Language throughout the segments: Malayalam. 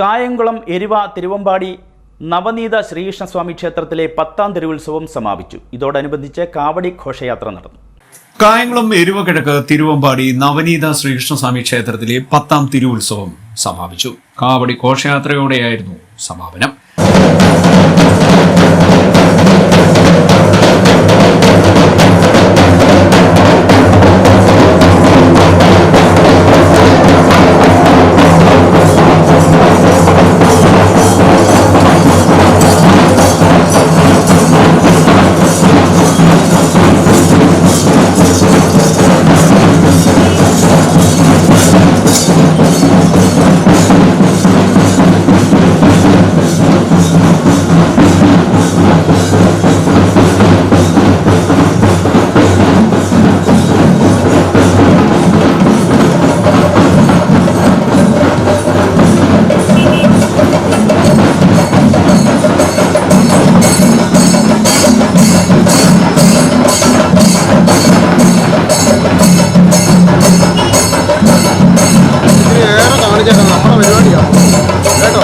കായംകുളം എരിവ തിരുവമ്പാടി നവനീത ശ്രീകൃഷ്ണസ്വാമി ക്ഷേത്രത്തിലെ പത്താം തിരുവുത്സവം സമാപിച്ചു. ഇതോടനുബന്ധിച്ച് കാവടി ഘോഷയാത്ര നടന്നു. കായംകുളം എരുവകിഴക്ക് തിരുവമ്പാടി നവനീത ശ്രീകൃഷ്ണസ്വാമി ക്ഷേത്രത്തിലെ പത്താം തിരുവുത്സവം സമാപിച്ചു. കാവടി ഘോഷയാത്രയോടെയായിരുന്നു സമാപനം. તમે જોઈ લો બેઠો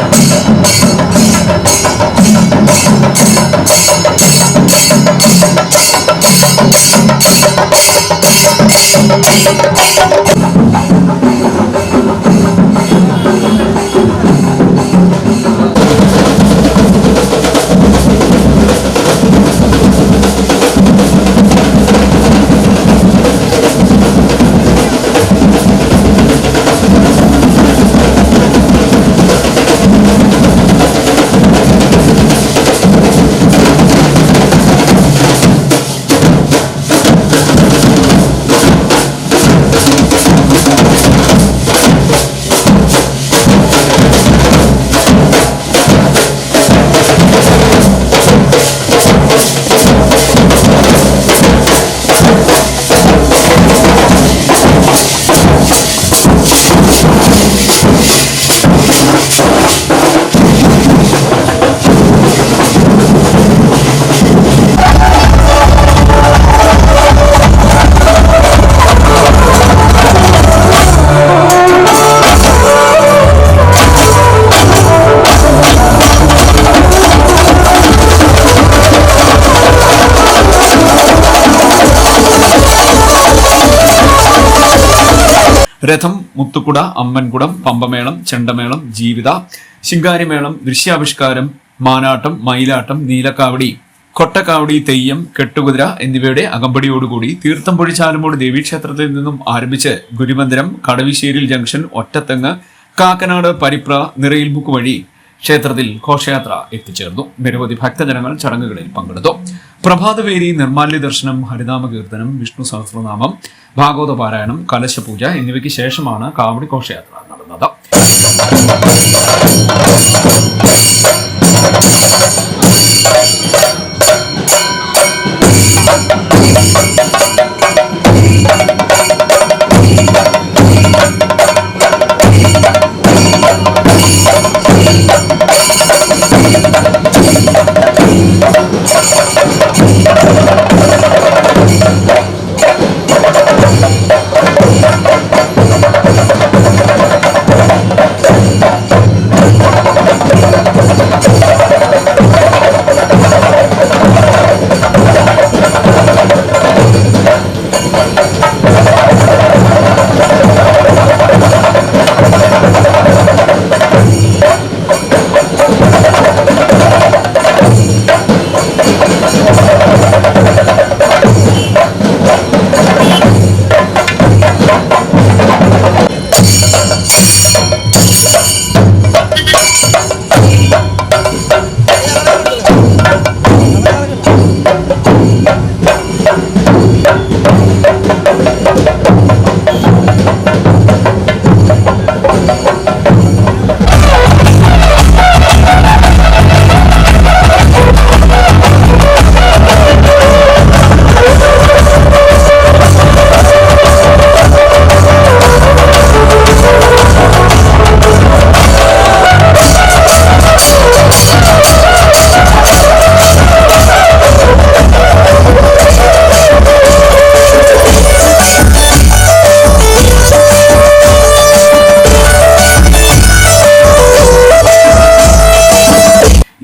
രഥം മുത്തുക്കുട അമ്മൻകുടം പമ്പമേളം ചെണ്ടമേളം ജീവിത ശിങ്കാരിമേളം ദൃശ്യാവിഷ്കാരം മാനാട്ടം മയിലാട്ടം നീലക്കാവടി കൊട്ടക്കാവടി തെയ്യം കെട്ടുകുതിര എന്നിവയുടെ അകമ്പടിയോടുകൂടി തീർത്ഥം പൊഴിച്ചാലുമോട് ദേവീക്ഷേത്രത്തിൽ നിന്നും ആരംഭിച്ച് ഗുരുമന്ദിരം കടവിശ്ശേരിൽ ജംഗ്ഷൻ ഒറ്റത്തെങ്ങ് കാക്കനാട് പരിപ്ര നിറയിൽമുക്ക് വഴി ക്ഷേത്രത്തിൽ ഘോഷയാത്ര എത്തിച്ചേർന്നു. നിരവധി ഭക്തജനങ്ങൾ ചടങ്ങുകളിൽ പങ്കെടുത്തു. പ്രഭാതവേരി നിർമാല്യ ദർശനം ഹരിനാമ കീർത്തനം വിഷ്ണു സഹസ്രനാമം ഭാഗവത പാരായണം കലശപൂജ എന്നിവയ്ക്ക് ശേഷമാണ് കാവടി ഘോഷയാത്ര നടന്നത്.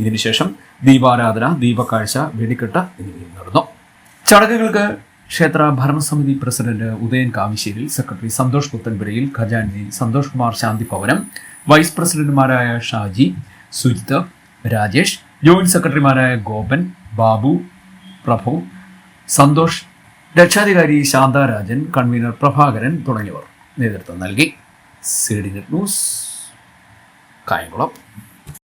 അതിനുശേഷം ദീപാരാധന ദീപക്കാഴ്ച വെടിക്കെട്ട് എന്നിവയും നടന്നു. ചടങ്ങുകൾക്ക് ക്ഷേത്ര ഭരണസമിതി പ്രസിഡന്റ് ഉദയൻ കാവിശ്ശേരി സെക്രട്ടറി സന്തോഷ് പുത്തൻപുരയിൽ ഖജാൻജി സന്തോഷ് കുമാർ ശാന്തിഭവനം വൈസ് പ്രസിഡന്റുമാരായ ഷാജി സുജിത് രാജേഷ് ജോയിന്റ് സെക്രട്ടറിമാരായ ഗോപൻ ബാബു പ്രഭു സന്തോഷ് രക്ഷാധികാരി ശാന്താരാജൻ കൺവീനർ പ്രഭാകരൻ തുടങ്ങിയവർ നേതൃത്വം നൽകി. C D news Kayamkulam.